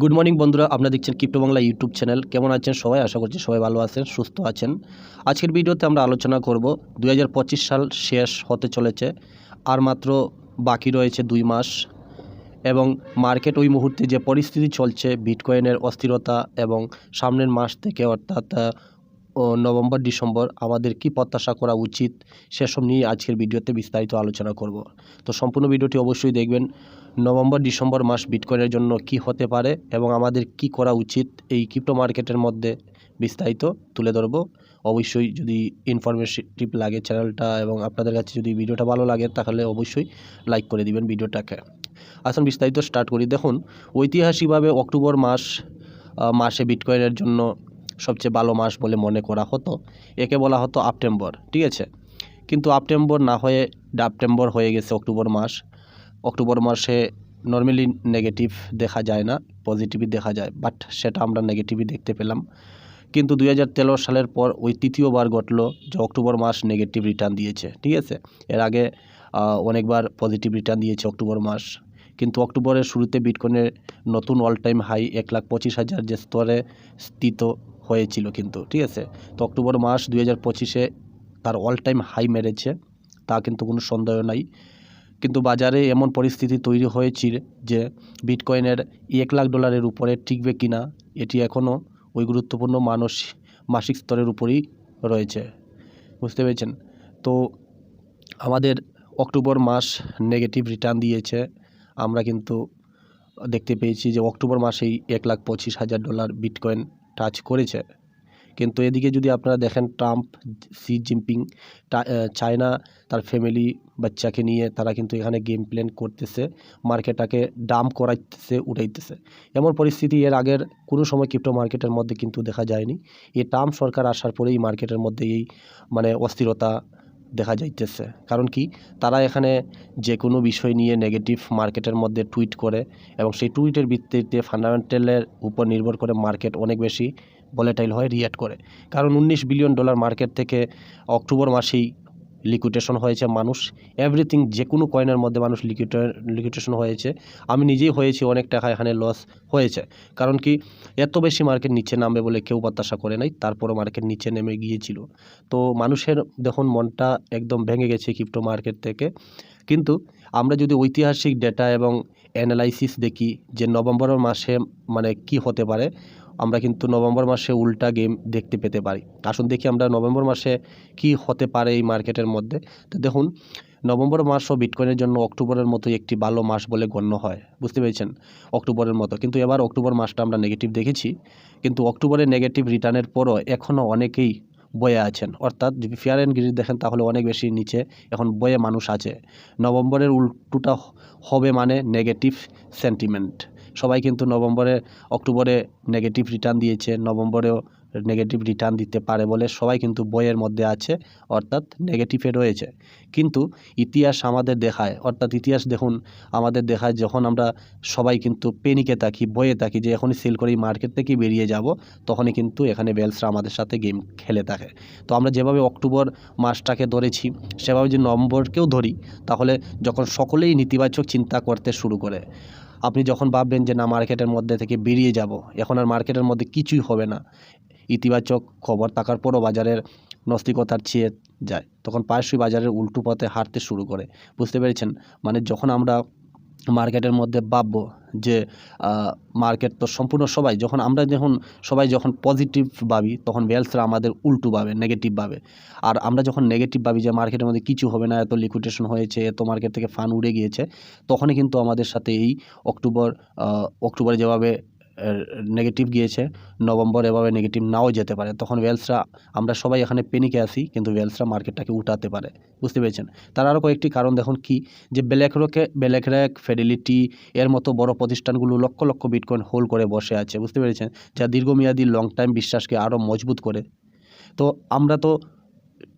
Good morning বন্ধুরা। আপনারা দেখছেন ক্রিপ্টো বাংলা ইউটিউব চ্যানেল কেমন আছেন সবাই? আশা করছি সবাই ভালো আছেন, সুস্থ আছেন। আজকের ভিডিওতে আমরা আলোচনা করব দু হাজার পঁচিশ সাল শেষ হতে চলেছে, আর মাত্র বাকি রয়েছে দুই মাস। এবং মার্কেট ওই মুহূর্তে যে পরিস্থিতি চলছে বিটকয়েনের অস্থিরতা এবং সামনের মাস থেকে অর্থাৎ নভেম্বর, ডিসেম্বর আমাদের কি প্রত্যাশা করা উচিত সেসব নিয়ে আজকের ভিডিওতে বিস্তারিত আলোচনা করব। তো সম্পূর্ণ ভিডিওটি অবশ্যই দেখবেন। নভেম্বর, ডিসেম্বর মাস বিটকয়েনের জন্য কি হতে পারে এবং আমাদের কি করা উচিত এই ক্রিপ্টো মার্কেটের মধ্যে বিস্তারিত তুলে ধরব। অবশ্যই যদি ইনফরমেটিভ লাগে চ্যানেলটা এবং আপনাদের কাছে যদি ভিডিওটা ভালো লাগে তাহলে অবশ্যই লাইক করে দিবেন ভিডিওটাকে। আসুন বিস্তারিত স্টার্ট করি। দেখুন, ঐতিহাসিকভাবে অক্টোবর মাস মাসে বিটকয়েনের জন্য সবচেয়ে ভালো মাস বলে মনে করা হতো। একে বলা হতো আপটেম্বর ঠিক আছে? কিন্তু আপটেম্বর না হয়ে ডাপটেম্বর হয়ে গেছে অক্টোবর মাস। অক্টোবর মাসে নর্মালি নেগেটিভ দেখা যায় না পজিটিভই দেখা যায় বাট সেটা আমরা নেগেটিভই দেখতে পেলাম। কিন্তু দু হাজার তেরো সালের পর ওই তৃতীয়বার ঘটলো যে অক্টোবর মাস নেগেটিভ রিটার্ন দিয়েছে, ঠিক আছে? এর আগে অনেকবার পজিটিভ রিটার্ন দিয়েছে অক্টোবর মাস। কিন্তু অক্টোবরের শুরুতে বিটকয়েনের নতুন অল টাইম হাই এক লাখ পঁচিশ হাজার যে স্তরে স্থিত হয়েছিল কিন্তু, ঠিক আছে? তো অক্টোবর মাস দুই হাজার পঁচিশে তার অল টাইম হাই মেরেছে, তা কিন্তু কোনো সন্দেহ নাই। কিন্তু বাজারে এমন পরিস্থিতি তৈরি হয়েছিল যে বিটকয়েনের এক লাখ ডলারের উপরে টিকবে কিনা, এটি এখনও ওই গুরুত্বপূর্ণ মানুষ মাসিক স্তরের উপরেই রয়েছে। বুঝতে পেরেছেন? তো আমাদের অক্টোবর মাস নেগেটিভ রিটার্ন দিয়েছে। আমরা কিন্তু দেখতে পেয়েছি যে অক্টোবর মাসেই এক লাখ পঁচিশ হাজার ডলার বিটকয়েন টাচ করেছে। কিন্তু এদিকে যদি আপনারা দেখেন ট্রাম্প সি জিনপিং চায়না, তার ফ্যামিলি বাচ্চাকে নিয়ে তারা কিন্তু এখানে গেম প্ল্যান করতেছে, মার্কেটটাকে ডাম করাইতেছে, উঠাইতেছে। এমন পরিস্থিতি এর আগের কোনো সময় ক্রিপ্টো মার্কেটের মধ্যে কিন্তু দেখা যায়নি। এই ট্রাম্প সরকার আসার পরেই মার্কেটের মধ্যে এই মানে অস্থিরতা দেখা যাইতেছে। কারণ কি? তারা এখানে যে কোনো বিষয় নিয়ে নেগেটিভ মার্কেটের মধ্যে টুইট করে এবং সেই টুইটের ভিত্তিতে ফান্ডামেন্টালের উপর নির্ভর করে মার্কেট অনেক বেশি ভলেটাইল হয় রিয়াক্ট করে। কারণ উনিশ বিলিয়ন ডলার মার্কেট থেকে অক্টোবর মাসেই লিকুইডেশন হয়েছে, মানুষ এভরিথিং যে কোনো কয়েনের মধ্যে মানুষ লিকুইড লিকুইডেশন হয়েছে। আমি নিজেই হয়েছি, অনেক টাকা এখানে লস হয়েছে। কারণ কি, এত বেশি মার্কেট নিচে নামবে বলে কেউ প্রত্যাশা করে নাই, তারপরও মার্কেট নিচে নেমে গিয়েছিল। তো মানুষের দেখুন, মনটা একদম ভেঙে গেছে ক্রিপ্টো মার্কেট থেকে। কিন্তু আমরা যদি ঐতিহাসিক ডেটা এবং অ্যানালাইসিস দেখি যে নভেম্বর মাসে মানে কি হতে পারে আমরা কিন্তু নভেম্বর মাসে উল্টা গেম দেখতে পেতে পারি। আসুন দেখি আমরা নভেম্বর মাসে কি হতে পারে এই মার্কেটের মধ্যে। তো দেখুন, নভেম্বর মাস ও বিটকয়েনের জন্য অক্টোবরের মতো একটি ভালো মাস বলে গণ্য হয়। বুঝতে পেরেছেন? অক্টোবরের মতো। কিন্তু এবার অক্টোবর মাসটা আমরা নেগেটিভ দেখেছি। কিন্তু অক্টোবরে নেগেটিভ রিটার্নের পরও এখনও অনেকেই বয়ে আছেন। অর্থাৎ যদি ফেয়ার অ্যান্ড গ্রিড দেখেন, তাহলে অনেক বেশি নিচে এখন বয়ে মানুষ আছে। নভেম্বরের উল্টোটা হবে মানে নেগেটিভ সেন্টিমেন্ট সবাই কিন্তু নভেম্বরে অক্টোবরে নেগেটিভ রিটার্ন দিয়েছে নভেম্বরেও নেগেটিভ রিটার্ন দিতে পারে বলে সবাই কিন্তু বইয়ের মধ্যে আছে, অর্থাৎ নেগেটিভে রয়েছে। কিন্তু ইতিহাস আমাদের দেখায়, অর্থাৎ ইতিহাস দেখুন, আমাদের দেখায় যখন আমরা সবাই কিন্তু পেনিকে থাকি, বইয়ে থাকি যে এখনই সেল করে মার্কেট থেকে বেরিয়ে যাব, তখনই কিন্তু এখানে বেলসরা আমাদের সাথে গেম খেলে থাকে। তো আমরা যেভাবে অক্টোবর মাসটাকে ধরেছি, সেভাবে যদি নভেম্বরকেও ধরি, তাহলে যখন সকলেই নেতিবাচক চিন্তা করতে শুরু করে, আপনি যখন ভাববেন যে না মার্কেটের মধ্যে থেকে বেরিয়ে যাব, এখন আর মার্কেটের মধ্যে কিছুই হবে না। ইতিবাচক খবর থাকার পরও বাজারের নস্তিকতার চেয়ে যায়। তখন প্রায়শই বাজারের উল্টো পথে হাঁটতে শুরু করে। বুঝতে পেরেছেন? মানে যখন আমরা মার্কেটের মধ্যে ভাববো যে মার্কেট তো সম্পূর্ণ সবাই, যখন আমরা যখন সবাই যখন পজিটিভ ভাবি, তখন বেলসরা আমাদের উল্টো ভাবে নেগেটিভ ভাবে। আর আমরা যখন নেগেটিভ ভাবি যে, মার্কেটের মধ্যে কিছু হবে না, এত লিকুইডেশন হয়েছে, এত মার্কেট থেকে ফান উড়ে গিয়েছে, তখনই কিন্তু আমাদের সাথে এই অক্টোবর অক্টোবরে যেভাবে নেগেটিভ গিয়েছে, নভেম্বর এভাবে নেগেটিভ নাও যেতে পারে। তখন ওয়েলসরা আমরা সবাই এখানে পেনিকে আসি কিন্তু ওয়েলসরা মার্কেটটাকে উঠাতে পারে। বুঝতে পেরেছেন? তার আরও কয়েকটি কারণ দেখুন কি? যে ব্ল্যাক রকে ব্ল্যাক র্যাক ফেডিলিটি এর মতো বড় প্রতিষ্ঠানগুলো লক্ষ লক্ষ বিটকয়েন হোল্ড করে বসে আছে। বুঝতে পেরেছেন? যা দীর্ঘমেয়াদী লং টাইম বিশ্বাসকে আরও মজবুত করে। তো আমরা তো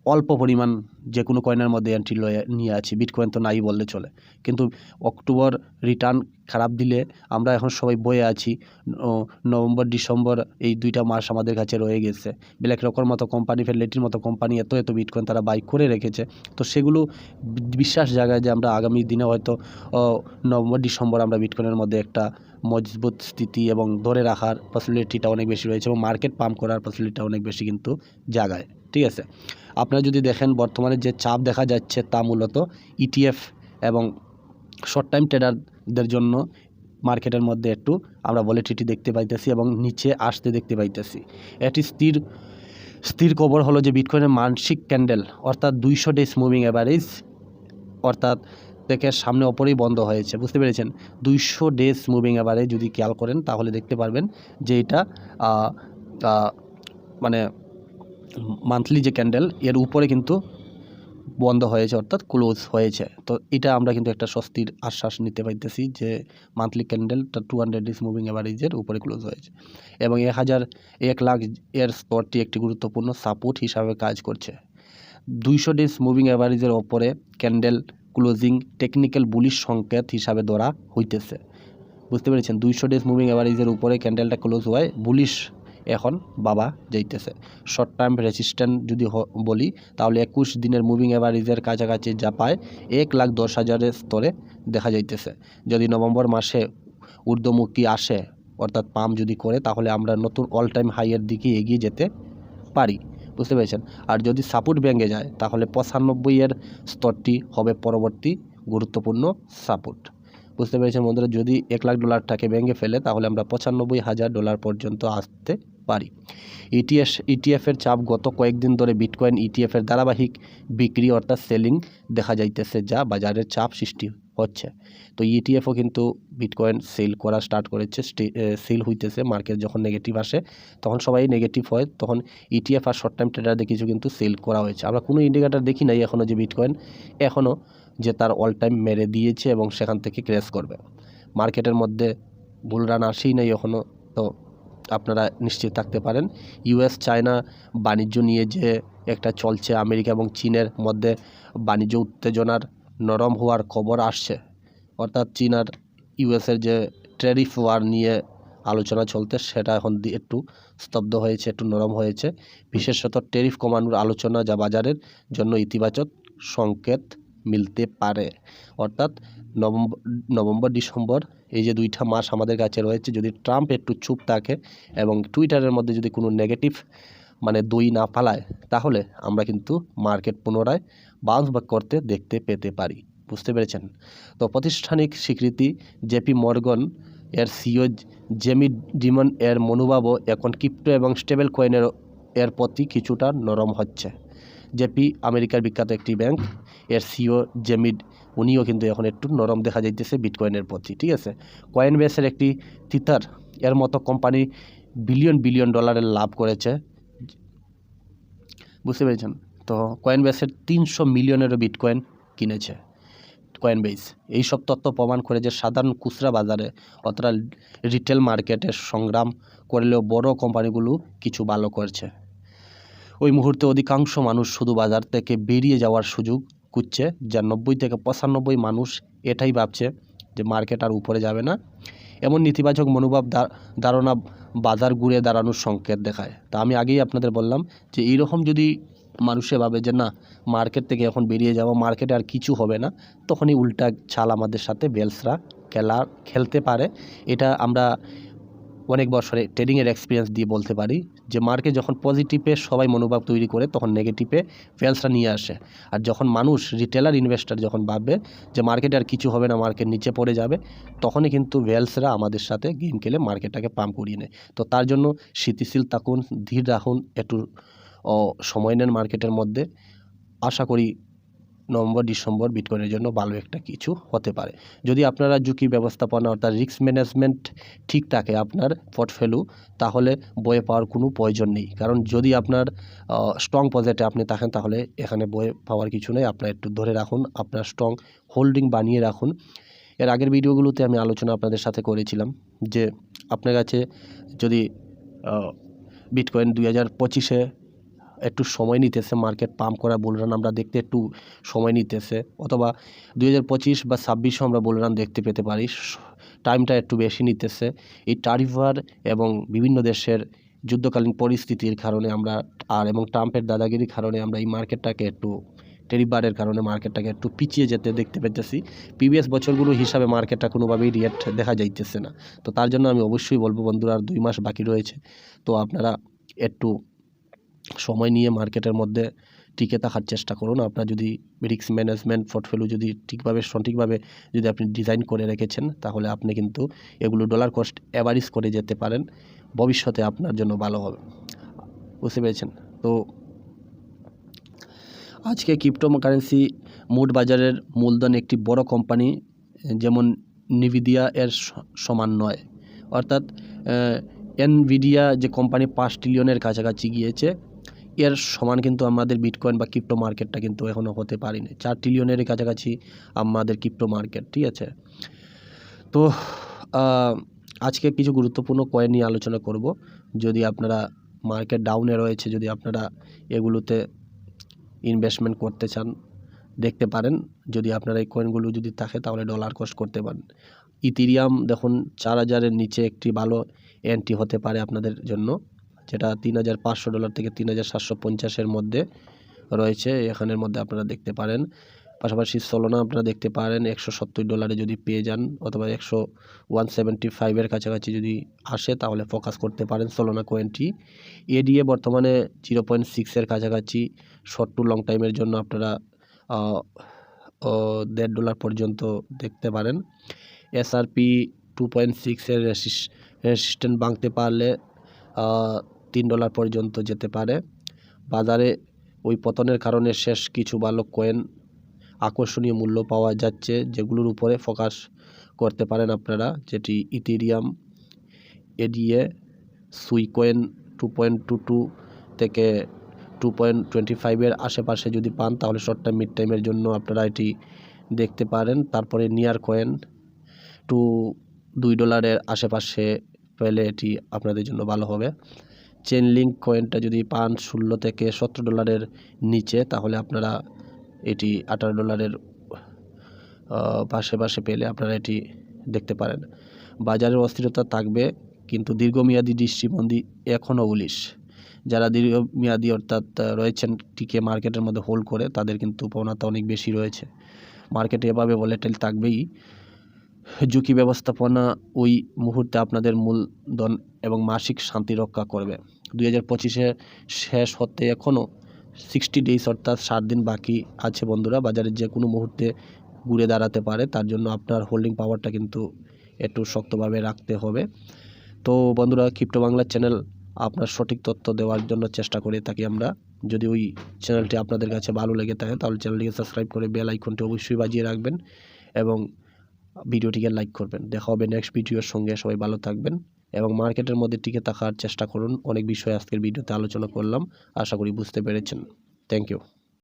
অল্প পরিমাণ যে কোনো কয়েনের মধ্যে এন্ট্রি নিয়ে আছি। বিটকয়েন তো নাই বললে চলে। কিন্তু অক্টোবর রিটার্ন খারাপ দিলে আমরা এখন সবাই বয়ে আছি। নভেম্বর ডিসেম্বর এই দুইটা মাস আমাদের কাছে রয়ে গেছে। ব্ল্যাক রকের মতো কোম্পানি ফেডলেটির মতো কোম্পানি এত এত বিটকয়েন তারা বাই করে রেখেছে। তো সেগুলো বিশ্বাস জায়গায় যে আমরা আগামী দিনে হয়তো নভেম্বর ডিসেম্বর আমরা বিটকয়েনের মধ্যে একটা মজবুত স্থিতি এবং ধরে রাখার ফ্যাসিলিটিটা অনেক বেশি রয়েছে এবং মার্কেট পাম্প করার ফ্যাসিলিটিটা অনেক বেশি কিন্তু জায়গায়, ঠিক আছে? আপনারা যদি দেখেন বর্তমানে যে চাপ দেখা যাচ্ছে তা মূলত ইটিএফ এবং শর্ট টাইম ট্রেডারদের জন্য মার্কেটের মধ্যে একটু আমরা ভলিটিটি দেখতে পাইতেছি এবং নিচে আসতে দেখতে পাইতেছি। এটি স্থির স্থির খবর হলো যে বিটকয়েনের মানসিক ক্যান্ডেল অর্থাৎ দুইশো ডেজ মুভিং অ্যাভারেজ অর্থাৎ থেকে সামনে ওপরেই বন্ধ হয়েছে, বুঝতে পেরেছেন? দুইশো ডেজ মুভিং অ্যাভারেজ যদি খেয়াল করেন, তাহলে দেখতে পারবেন যে এটা মানে মান্থলি যে ক্যান্ডেল এর উপরে কিন্তু বন্ধ হয়েছে অর্থাৎ ক্লোজ হয়েছে। তো এটা আমরা কিন্তু একটা স্বস্তির আশ্বাস নিতে পাইতেছি যে মান্থলি ক্যান্ডেলটা টু হান্ড্রেড ডিস মুভিং অ্যাভারেজের উপরে ক্লোজ হয়েছে। এবং এক হাজার এক লাখ এর স্তরটি একটি গুরুত্বপূর্ণ সাপোর্ট হিসাবে কাজ করছে। দুইশো ডিস মুভিং অ্যাভারেজের ওপরে ক্যান্ডেল ক্লোজিং টেকনিক্যাল বুলিশ সংকেত হিসাবে ধরা হইতেছে। বুঝতে পেরেছেন? দুইশো ডেজ মুভিং অ্যাভারেজের উপরে ক্যান্ডেলটা ক্লোজ হয় বুলিশ এখন বাবা যাইতেছে। শর্ট টার্ম রেসিস্ট্যান্ট যদি বলি, তাহলে একুশ দিনের মুভিং অ্যাভারেজের কাছাকাছি যা পায়, এক লাখ দশ হাজারের স্তরে দেখা যাইতেছে। যদি নভেম্বর মাসে ঊর্ধ্বমুখী আসে, অর্থাৎ পাম্প যদি করে, তাহলে আমরা নতুন অল টাইম হাইয়ের দিকে এগিয়ে যেতে পারি। বুঝতে পেরেছেন? আর যদি সাপোর্ট ব্যাঙ্গে যায়, তাহলে পঁচানব্বই এর স্তরটি হবে পরবর্তী গুরুত্বপূর্ণ সাপোর্ট বুঝতে পেরেছেন বন্ধুরা, যদি এক লাখ ডলারটাকে ভেঙে ফেলে, তাহলে আমরা পঁচানব্বই হাজার ডলার পর্যন্ত আসতে পারি। E ইটিএস ইটিএফের চাপ গত কয়েকদিন ধরে বিটকয়েন ইটিএফের ধারাবাহিক বিক্রি অর্থাৎ সেলিং দেখা যাইতেছে, যা বাজারের চাপ সৃষ্টি হচ্ছে। তো ইটিএফও কিন্তু বিটকয়েন সেল করা স্টার্ট করেছে সেল হইতেছে, মার্কেট যখন নেগেটিভ আসে, তখন সবাই নেগেটিভ হয়, তখন ইটিএফ আর শর্ট টাইম ট্রেডারদের কিছু কিন্তু সেল করা হয়েছে। আমরা কোনো ইন্ডিকেটার দেখি নাই এখনও যে বিটকয়েন এখনও যে তার অল টাইম মেরে দিয়েছে এবং সেখান থেকে ক্র্যাশ করবে। মার্কেটের মধ্যে বুল রান আসেই নাই এখনও তো আপনারা নিশ্চিত থাকতে পারেন। ইউএস চায়না বাণিজ্য নিয়ে যে একটা চলছে, আমেরিকা এবং চীনের মধ্যে বাণিজ্য উত্তেজনার নরম হওয়ার খবর আসছে। অর্থাৎ চীন আর ইউএসের যে ট্যারিফ ওয়ার নিয়ে আলোচনা চলতে, সেটা এখন একটু স্তব্ধ হয়েছে, একটু নরম হয়েছে। বিশেষত ট্যারিফ কমানোর আলোচনা যা বাজারের জন্য ইতিবাচক সংকেত। মিলতে পারে। অর্থাৎ নভেম্বর নভেম্বর, ডিসেম্বর এই যে দুইটা মাস আমাদের কাছে রয়েছে, যদি ট্রাম্প একটু চুপ থাকে এবং টুইটারের মধ্যে যদি কোনো নেগেটিভ মানে দই না পালায় তাহলে আমরা কিন্তু মার্কেট পুনরায় বাউন্স ব্যাক করতে দেখতে পেতে পারি। বুঝতে পেরেছেন? তো প্রাতিষ্ঠানিক স্বীকৃতি জেপি মর্গন, এর সিও জেমি ডিমন, এর মনোভাবও এখন ক্রিপ্টো এবং স্টেবল কয়েনের এর প্রতি কিছুটা নরম হচ্ছে। জেপি, আমেরিকার বিখ্যাত একটি ব্যাংক। এর সিও জেমিড, উনিও কিন্তু এখন একটু নরম দেখা যাইতেছে বিটকয়েনের প্রতি, ঠিক আছে? কয়েন বেসের একটি তিতার এর মতো কোম্পানি বিলিয়ন বিলিয়ন ডলারের লাভ করেছে। বুঝতে পেরেছেন? তো কয়েন বেসের তিনশো মিলিয়নেরও বিটকয়েন কিনেছে কয়েন বেস এইসব তথ্য প্রমাণ করে যে সাধারণ খুচরা বাজারে অথবা রিটেল মার্কেটে সংগ্রাম করলেও বড় কোম্পানিগুলো কিছু ভালো করছে। ওই মুহূর্তে অধিকাংশ মানুষ শুধু বাজার থেকে বেরিয়ে যাওয়ার সুযোগ খুঁজছে, যা নব্বই থেকে পঁচানব্বই মানুষ এটাই ভাবছে যে মার্কেট আর উপরে যাবে না। এমন নেতিবাচক মনোভাব ধারণা বাজার ঘুরে দাঁড়ানোর সংকেত দেখায়। তা আমি আগেই আপনাদের বললাম যে এইরকম যদি মানুষে ভাবে যে না, মার্কেট থেকে এখন বেরিয়ে যাব, মার্কেটে আর কিছু হবে না, তখনই উল্টা ছাল আমাদের সাথে বেলসরা খেলা খেলতে পারে। এটা আমরা অনেক বছরে ট্রেডিংয়ের এক্সপিরিয়েন্স দিয়ে বলতে পারি যে মার্কেট যখন পজিটিভে সবাই মনোভাব তৈরি করে, তখন নেগেটিভে ফেলসরা নিয়ে আসে। আর যখন মানুষ রিটেলার ইনভেস্টর যখন ভাববে যে মার্কেটে আর কিছু হবে না মার্কেট নিচে পড়ে যাবে, তখনই কিন্তু ভেলসরা আমাদের সাথে গেম খেলে মার্কেটটাকে পাম্প করিয়ে নেয়। তো তার জন্য স্থিতিশীল থাকুন, ধীর রাখুন, একটু সময় নেন মার্কেটের মধ্যে। আশা করি নভেম্বর ডিসেম্বর বিটকয়েনের জন্য ভালো একটা কিছু হতে পারে। যদি আপনারা ঝুঁকি ব্যবস্থাপনা অর্থাৎ রিস্ক ম্যানেজমেন্ট ঠিক থাকে আপনার পোর্টফোলিও তাহলে বয়ে পাওয়ার কোনো প্রয়োজন নেই। কারণ যদি আপনার স্ট্রং পজেটে আপনি থাকেন, তাহলে এখানে বয়ে পাওয়ার কিছু নেই। আপনার একটু ধরে রাখুন, আপনার স্ট্রং হোল্ডিং বানিয়ে রাখুন। এর আগের ভিডিওগুলোতে আমি আলোচনা আপনাদের সাথে করেছিলাম যে আপনার কাছে যদি বিটকয়েন দুই হাজার পঁচিশে একটু সময় নিতেছে মার্কেট পাম্প করা বুলরান আমরা দেখতে একটু সময় নিতেছে, অথবা দুই হাজার পঁচিশ বা ছাব্বিশও আমরা বুলরান দেখতে পেতে পারি টাইমটা একটু বেশি নিতেছে। এই টারিভার এবং বিভিন্ন দেশের যুদ্ধকালীন পরিস্থিতির কারণে আমরা আর এবং ট্রাম্পের দাদাগিরির কারণে আমরা এই মার্কেটটাকে একটু টেরিবারের কারণে মার্কেটটাকে একটু পিছিয়ে যেতে দেখতে পেতেছি। প্রিভিয়াস বছরগুলো হিসাবে মার্কেটটা কোনোভাবেই রিয়েট দেখা যাইতেছে না। তো তার জন্য আমি অবশ্যই বলব বন্ধুরা, আর দুই মাস বাকি রয়েছে। তো আপনারা একটু সময় নিয়ে মার্কেটের মধ্যে টিকে থাকার চেষ্টা করুন। আপনার যদি রিক্স ম্যানেজমেন্ট পোর্টফোলিও যদি ঠিকভাবে, সঠিকভাবে যদি আপনি ডিজাইন করে রেখেছেন, তাহলে আপনি কিন্তু এগুলো ডলার কস্ট অ্যাভারেজ করে যেতে পারেন। ভবিষ্যতে আপনার জন্য ভালো হবে। বুঝতে পেরেছেন? তো আজকে ক্রিপ্টো কারেন্সি মোট বাজারের মূলধন একটি বড় কোম্পানি যেমন নিভিডিয়া এর সমান নয়। অর্থাৎ এনভিডিয়া যে কোম্পানি পাঁচ ট্রিলিয়নের কাছাকাছি গিয়েছে এর সমান কিন্তু আমাদের বিটকয়েন বা ক্রিপ্টো মার্কেটটা কিন্তু এখনও হতে পারিনি। চার ট্রিলিয়নের কাছাকাছি আমাদের ক্রিপ্টো মার্কেট ঠিক আছে? তো আজকে কিছু গুরুত্বপূর্ণ কয়েন নিয়ে আলোচনা করব। যদি আপনারা মার্কেট ডাউনে রয়েছে, যদি আপনারা এগুলোতে ইনভেস্টমেন্ট করতে চান, দেখতে পারেন। যদি আপনার এই কয়েনগুলো যদি থাকে, তাহলে ডলার কস্ট করতে পারেন। ইথিরিয়াম দেখুন, চার হাজারের নিচে একটি ভালো এন্ট্রি হতে পারে আপনাদের জন্য। যেটা তিন হাজার পাঁচশো ডলার থেকে তিন হাজার সাতশো পঞ্চাশের মধ্যে রয়েছে। এখানের মধ্যে আপনারা দেখতে পারেন। পাশাপাশি সোলোনা আপনারা দেখতে পারেন, একশো সত্তর ডলারে যদি পেয়ে যান অথবা একশো ওয়ান সেভেন্টি ফাইভের কাছাকাছি যদি আসে তাহলে ফোকাস করতে পারেন সোলোনা কোয়েনটি এডিএ বর্তমানে জিরো পয়েন্ট সিক্সের কাছাকাছি শর্ট টু লং টাইমের জন্য আপনারা দেড় ডলার পর্যন্ত দেখতে পারেন। এসআরপি টু পয়েন্ট সিক্সের রেসিস্ট্যান্ট ভাঙতে পারলে তিন ডলার পর্যন্ত যেতে পারে। বাজারে ওই পতনের কারণে শেষ কিছু ভালো কয়েন আকর্ষণীয় মূল্য পাওয়া যাচ্ছে, যেগুলোর উপরে ফোকাস করতে পারেন আপনারা, যেটি Ethereum ADA Sui coin two point two two থেকে টু পয়েন্ট টোয়েন্টি ফাইভের আশেপাশে যদি পান, তাহলে শর্ট টাইম মিড টাইমের জন্য আপনারা এটি দেখতে পারেন। তারপরে নিয়ার কয়েন টু দুই ডলারের আশেপাশে পেলে এটি আপনাদের জন্য ভালো হবে। চেন লিঙ্ক কয়েনটা যদি পান ষোলো থেকে সতেরো ডলারের নিচে, তাহলে আপনারা এটি আঠারো ডলারের পাশে পেলে আপনারা এটি দেখতে পারেন। বাজারের অস্থিরতা থাকবে, কিন্তু দীর্ঘমেয়াদী দৃষ্টিবন্দি এখনও উলিশ যারা দীর্ঘমেয়াদী অর্থাৎ রয়েছেন টিকে মার্কেটের মধ্যে হোল্ড করে, তাদের কিন্তু প্রবণতা অনেক বেশি রয়েছে। মার্কেটে এভাবে ভলেটাইল থাকবেই। ঝুঁকি ব্যবস্থাপনা ওই মুহূর্তে আপনাদের মূলধন এবং মাসিক শান্তি রক্ষা করবে। দুই হাজার পঁচিশে শেষ হতে এখনও সিক্সটি ডেইস অর্থাৎ ষাট দিন বাকি আছে বন্ধুরা। বাজারে যে কোনো মুহূর্তে ঘুরে দাঁড়াতে পারে, তার জন্য আপনার হোল্ডিং পাওয়ারটা কিন্তু একটু শক্তভাবে রাখতে হবে। তো বন্ধুরা ক্রিপ্টো বাংলা চ্যানেল আপনার সঠিক তথ্য দেওয়ার জন্য চেষ্টা করে থাকি আমরা। যদি ওই চ্যানেলটি আপনাদের কাছে ভালো লেগে থাকে, তাহলে চ্যানেলটিকে সাবস্ক্রাইব করে বেল আইকনটি অবশ্যই বাজিয়ে রাখবেন এবং ভিডিওটিকে লাইক করবেন। দেখা হবে নেক্সট ভিডিওর সঙ্গে। সবাই ভালো থাকবেন এবং মার্কেটের মধ্যে টিকে থাকার চেষ্টা করুন। অনেক বিষয়ে আজকের ভিডিওতে আলোচনা করলাম। আশা করি বুঝতে পেরেছেন। Thank you